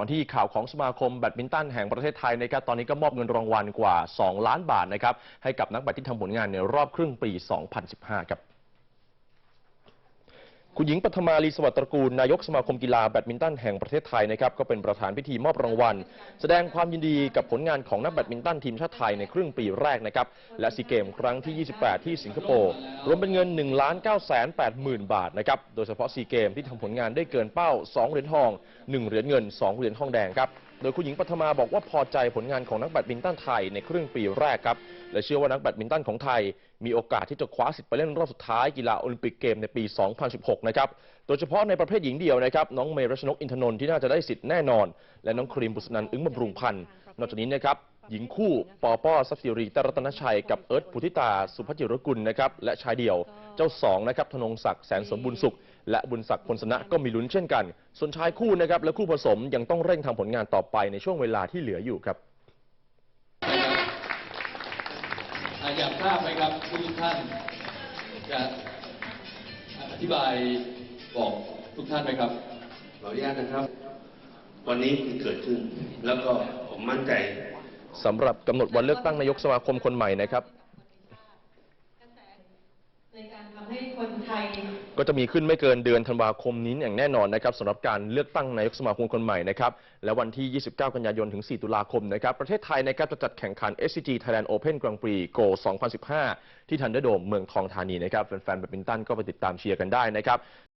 ตอนที่ข่าวของสมาคมแบดมินตันแห่งประเทศไทยนะครับตอนนี้ก็มอบเงินรางวัลกว่า 2 ล้านบาทนะครับให้กับนักแบดที่ทำผลงานในรอบครึ่งปี 2015 ครับ คุณหญิงปฐมาลีสวัสดิ์ตระกูล นายกสมาคมกีฬาแบดมินตันแห่งประเทศไทยนะครับก็เป็นประธานพิธีมอบรางวัล แสดงความยินดีกับผลงานของนักแบดมินตันทีมชาติไทยในครึ่งปีแรกนะครับและซีเกมครั้งที่ 28 ที่สิงคโปร์รวมเป็นเงิน1 9 8 0 0 0 0 บาทนะครับโดยเฉพาะซีเกมที่ทำผลงานได้เกินเป้า 2 เหรียญทอง 1 เหรียญเงิน 2 เหรียญทองแดงครับ โดยคุณหญิงปฐมาบอกว่าพอใจผลงานของนักแบดมินตันไทยในครึ่งปีแรกครับ และเชื่อว่านักแบดมินตันของไทย มีโอกาสที่จะคว้าสิทธิ์ไปเล่นรอบสุดท้ายกีฬาโอลิมปิกเกมในปี 2016 นะครับ โดยเฉพาะในประเภทหญิงเดียวนะครับ น้องเมย์รัชนกอินทนนท์ที่น่าจะได้สิทธิ์แน่นอน และน้องครีมบุษนันอึ้งบำรุงพันธ์นอกจากนี้นะครับหญิงคู่ปอป้อทรัพย์สิริตรัตนชัยกับเอิร์ธพุทธิตาสุภจิรกุลนะครับและชายเดี่ยวเจ้าสองนะครับธนงศักดิ์แสนสมบูรณ์สุข และบุญศักดิ์พลสนะก็มีลุ้นเช่นกัน ส่วนชายคู่นะครับและคู่ผสมยังต้องเร่งทำผลงานต่อไปในช่วงเวลาที่เหลืออยู่ครับอะอยากทราบไหมครับทุกท่านจะอธิบายบอกทุกท่านไหมครับขออนุญาตนะครับ วันนี้เกิดขึ้น แล้วก็ผมมั่นใจสำหรับกำหนดวันเลือกตั้งนายกสมาคมคนใหม่นะครับ ในการทำให้คนไทย ก็จะมีขึ้นไม่เกินเดือนธันวาคมนี้อย่างแน่นอนนะครับสำหรับการเลือกตั้งนายกสมาคมคนใหม่นะครับและวันที่ 29 กันยายนถึง 4 ตุลาคมนะครับประเทศไทยนะครับจะจัดแข่งขัน SCG Thailand Open Grand Prix Go 2015 ที่ทันเดอร์โดมเมืองทองธานีนะครับแฟนๆแบดมินตันก็ไปติดตามเชียร์กันได้นะครับ